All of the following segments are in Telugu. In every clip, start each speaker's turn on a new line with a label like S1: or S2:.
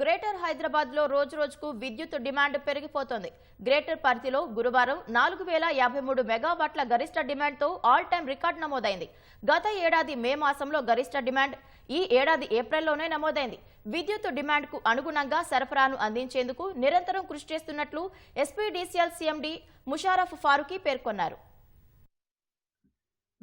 S1: గ్రేటర్ హైదరాబాద్లో రోజు రోజుకు విద్యుత్ డిమాండ్ పెరిగిపోతోంది. గ్రేటర్ పరిధిలో గురువారం నాలుగు వేల యాభై మూడు మెగావాట్ల గరిష్ట డిమాండ్తో ఆల్ టైం రికార్డు నమోదైంది. గత ఏడాది మే మాసంలో గరిష్ట డిమాండ్ ఈ ఏడాది ఏప్రిల్లోనే నమోదైంది. విద్యుత్ డిమాండ్కు అనుగుణంగా సరఫరాను అందించేందుకు నిరంతరం కృషి చేస్తున్నట్లు ఎస్పీడీసీఎల్ సీఎండీ ముషారఫ్ ఫారూకీ పేర్కొన్నారు.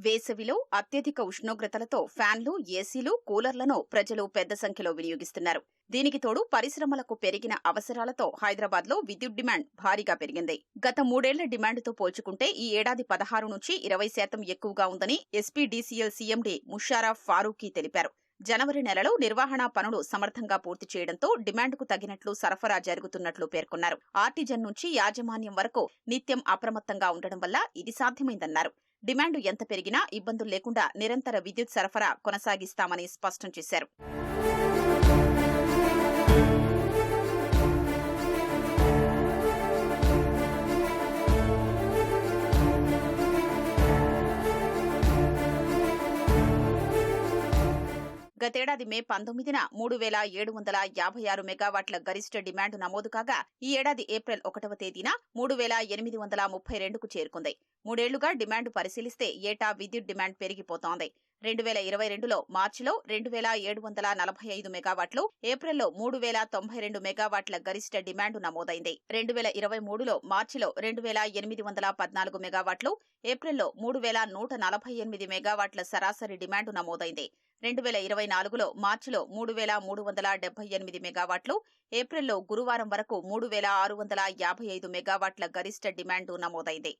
S2: వేసవిలో అత్యధిక ఉష్ణోగ్రతలతో ఫ్యాన్లు ఏసీలు కూలర్లను ప్రజలు పెద్ద సంఖ్యలో వినియోగిస్తున్నారు. దీనికి తోడు పరిశ్రమలకు పెరిగిన అవసరాలతో హైదరాబాద్లో విద్యుత్ డిమాండ్ భారీగా పెరిగింది. గత మూడేళ్ళ డిమాండ్తో పోల్చుకుంటే ఈ ఏడాది పదహారు నుంచి ఇరవై శాతం ఎక్కువగా ఉందని ఎస్పీడీసీఎల్ సీఎండీ ముషారఫ్ ఫారూఖీ తెలిపారు. జనవరి నెలలో నిర్వహణ పనులు సమర్థంగా పూర్తి చేయడంతో డిమాండ్కు తగినట్లు సరఫరా జరుగుతున్నట్లు పేర్కొన్నారు. ఆర్టిజన్ నుంచి యాజమాన్యం వరకు నిత్యం అప్రమత్తంగా ఉండడం వల్ల ఇది సాధ్యమైందన్నారు. డిమాండ్ ఎంత పెరిగినా ఇబ్బందులు లేకుండా నిరంతర విద్యుత్ సరఫరా కొనసాగిస్తామని స్పష్టం చేశారు. గతేడాది మే పంతొమ్మిదిన మూడు వేల ఏడు వందల యాభై ఆరు మెగావాట్ల గరిష్ట డిమాండ్ నమోదు కాగా ఈ ఏడాది ఏప్రిల్ ఒకటవ తేదీన మూడు వేల ఎనిమిది వందల ముప్పై రెండుకు చేరుకుంది. మూడేళ్ళుగా డిమాండ్ పరిశీలిస్తే ఏటా విద్యుత్ డిమాండ్ పెరిగిపోతోంది. రెండు వేల ఇరవై రెండులో మార్చిలో రెండు వేల ఏడు వందల నలభై ఐదు మెగావాట్లు ఏప్రిల్లో మూడు వేల తొంభై రెండు మెగావాట్ల గరిష్ట డిమాండ్ నమోదైంది. రెండు వేల ఇరవై మూడులో మార్చిలో రెండు వేల ఎనిమిది వందల పద్నాలుగు మెగావాట్లు ఏప్రిల్లో మూడు వేల నూట నలభై ఎనిమిది మెగావాట్ల సరాసరి డిమాండ్ నమోదైంది. రెండు వేల ఇరవై నాలుగులో మార్చిలో మూడు వేల మూడు వందల డెబ్బై ఎనిమిది మెగావాట్లు ఏప్రిల్లో గురువారం వరకు మూడు వేల ఆరు వందల యాభై ఐదు మెగావాట్ల గరిష్ట డిమాండ్ నమోదైంది.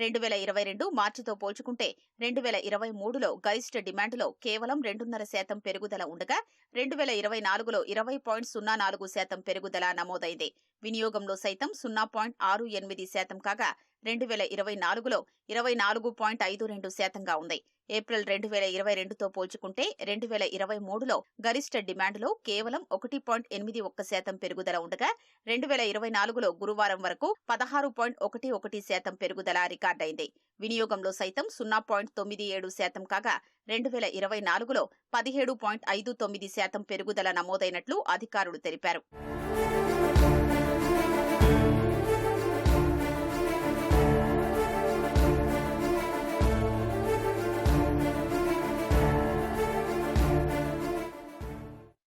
S2: రెండు వేల ఇరవై రెండు మార్చితో పోల్చుకుంటే రెండు వేల ఇరవై మూడులో గరిష్ట డిమాండ్లో కేవలం రెండున్నర శాతం పెరుగుదల ఉండగా రెండు వేల ఇరవై నాలుగులో ఇరవై పాయింట్ సున్నా నాలుగు శాతం పెరుగుదల నమోదైంది. వినియోగంలో సైతం సున్నా పాయింట్ ఆరు ఎనిమిది శాతం కాగా రెండు వేల ఇరవై నాలుగులో ఇరవై నాలుగు పాయింట్ ఐదు రెండు శాతంగా ఉంది. ఏప్రిల్ రెండు వేల ఇరవై రెండుతో పోల్చుకుంటే రెండు వేల ఇరవై మూడులో గరిష్ట డిమాండ్లో కేవలం ఒకటి పాయింట్ ఎనిమిది ఒక్క శాతం పెరుగుదల ఉండగా రెండు వేల ఇరవై నాలుగులో గురువారం వరకు పదహారు పాయింట్ ఒకటి ఒకటి శాతం పెరుగుదల రికార్డైంది. వినియోగంలో సైతం సున్నా పాయింట్ తొమ్మిది ఏడు శాతం కాగా రెండు వేల ఇరవై నాలుగులో పదిహేడు పాయింట్ ఐదు తొమ్మిది శాతం పెరుగుదల నమోదైనట్లు అధికారులు తెలిపారు.